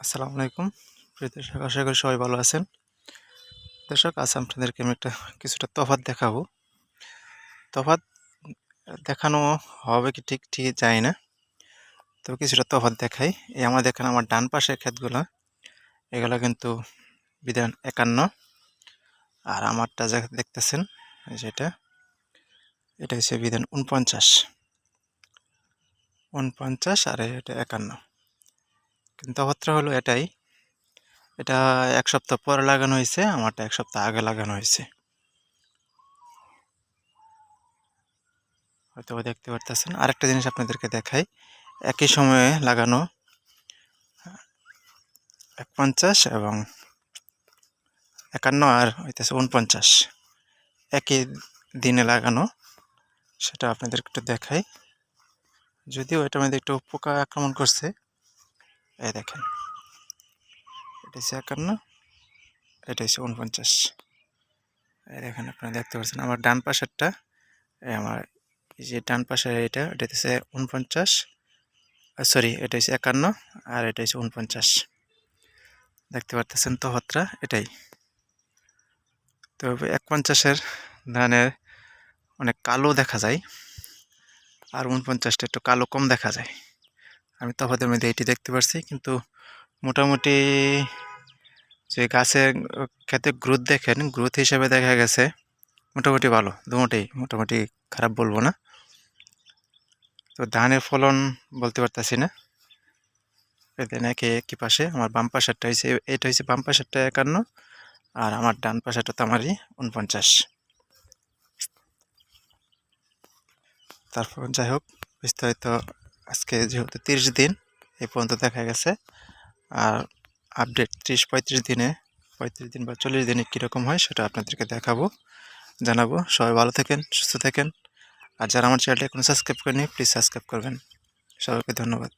আসসালামু আলাইকুম। প্রিয় দর্শক, আশা করি সবাই ভালো আছেন। দর্শক, আজ আপনাদেরকে আমি একটা কিছুটা তফাৎ দেখাবো। তফাৎ দেখানো হবে কি ঠিক ঠিক জানি না। তো কিছুটা তফাৎ দেখাই। এই আমার দেখেন আমার ডান পাশের ক্ষেতগুলো, এগুলো কিন্তু বিধান একান্ন। আর আমারটা যা দেখতেছেন যেটা এটা হচ্ছে বিধান উনপঞ্চাশ উনপঞ্চাশ আর এটা একান্ন। তফাৎটা হলো এটাই। এটা এক সপ্তাহ পরে লাগানো হয়েছে, আমারটা এক সপ্তাহ আগে লাগানো হয়েছে। হয়তো দেখতে পারতেছেন। আরেকটা জিনিস আপনাদেরকে দেখাই। একই সময়ে লাগানো এক পঞ্চাশ এবং একান্ন আর হইতেছে উনপঞ্চাশ একই দিনে লাগানো, সেটা আপনাদের একটু দেখাই। যদিও এটার মধ্যে একটু পোকা আক্রমণ করছে। এই দেখেন, এটা হচ্ছে একান্ন, এটা হচ্ছে উনপঞ্চাশ এই দেখেন আপনারা দেখতে পাচ্ছেন, আমার ডান পাশেরটা আমার যে ডান পাশের এটা এটা হচ্ছে উনপঞ্চাশ সরি এটা হচ্ছে একান্ন আর এটা হচ্ছে উনপঞ্চাশ দেখতে পারতেছেন তো হত্রা এটাই। তো এক পঞ্চাশের ধানের অনেক কালো দেখা যায়, আর উনপঞ্চাশটা একটু কালো কম দেখা যায়। আমি তফাতের মধ্যে এটি দেখতে পারছি, কিন্তু মোটামুটি যে গাছের ক্ষেত্রে গ্রোথ দেখেন গ্রোথ হিসাবে দেখা গেছে মোটামুটি ভালো দুটোই মোটামুটি খারাপ বলব না। তো ধানের ফলন বলতে পারতাছি না। এদিন একে একই পাশে, আমার বাম পাশেরটা হয়েছে এটা হয়েছে বাম পাশেরটা একান্ন, আর আমার ডান পাশেরটা তো আমারই উনপঞ্চাশ তারপর যাই হোক, বিস্তারিত আজকে যেহেতু তিরিশ দিন, এই পর্যন্ত দেখা গেছে। আর আপডেট ত্রিশ, পঁয়ত্রিশ দিনে, পঁয়ত্রিশ দিন বা চল্লিশ দিনে কীরকম হয় সেটা আপনাদেরকে দেখাবো, জানাব। সবাই ভালো থাকেন, সুস্থ থাকেন। আর যারা আমার চ্যানেলটা এখনও সাবস্ক্রাইব করেনি প্লিজ সাবস্ক্রাইব করবেন। সবাইকে ধন্যবাদ।